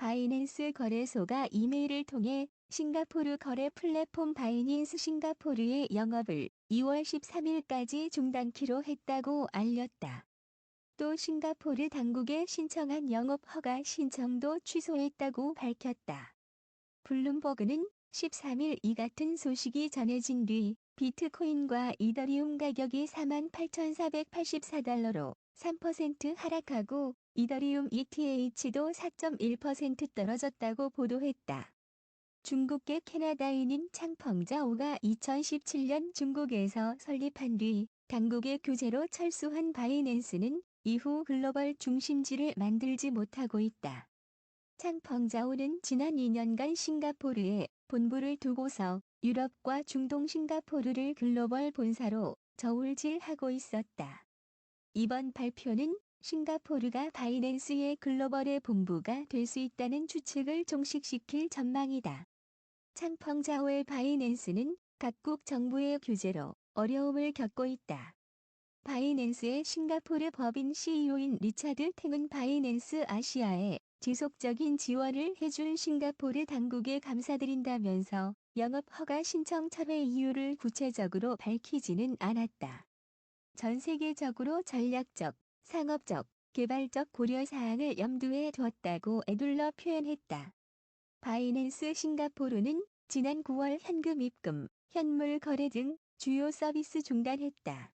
바이낸스 거래소가 이메일을 통해 싱가포르 거래 플랫폼 바이낸스 싱가포르의 영업을 2월 13일까지 중단키로 했다고 알렸다. 또 싱가포르 당국에 신청한 영업 허가 신청도 취소했다고 밝혔다. 블룸버그는 13일 이 같은 소식이 전해진 뒤 비트코인과 이더리움 가격이 48,484달러로 3% 하락하고 이더리움 ETH도 4.1% 떨어졌다고 보도했다. 중국계 캐나다인인 창펑자오가 2017년 중국에서 설립한 뒤 당국의 규제로 철수한 바이낸스는 이후 글로벌 중심지를 만들지 못하고 있다. 창펑자오는 지난 2년간 싱가포르에 본부를 두고서 유럽과 중동 싱가포르를 글로벌 본사로 저울질하고 있었다. 이번 발표는 싱가포르가 바이낸스의 글로벌의 본부가 될 수 있다는 추측을 종식시킬 전망이다. 창펑자오의 바이낸스는 각국 정부의 규제로 어려움을 겪고 있다. 바이낸스의 싱가포르 법인 CEO인 리차드 탱은 바이낸스 아시아에 지속적인 지원을 해준 싱가포르 당국에 감사드린다면서 영업 허가 신청 철회 이유를 구체적으로 밝히지는 않았다. 전 세계적으로 전략적, 상업적, 개발적 고려사항을 염두에 두었다고 애둘러 표현했다. 바이낸스 싱가포르는 지난 9월 현금 입금, 현물 거래 등 주요 서비스 중단했다.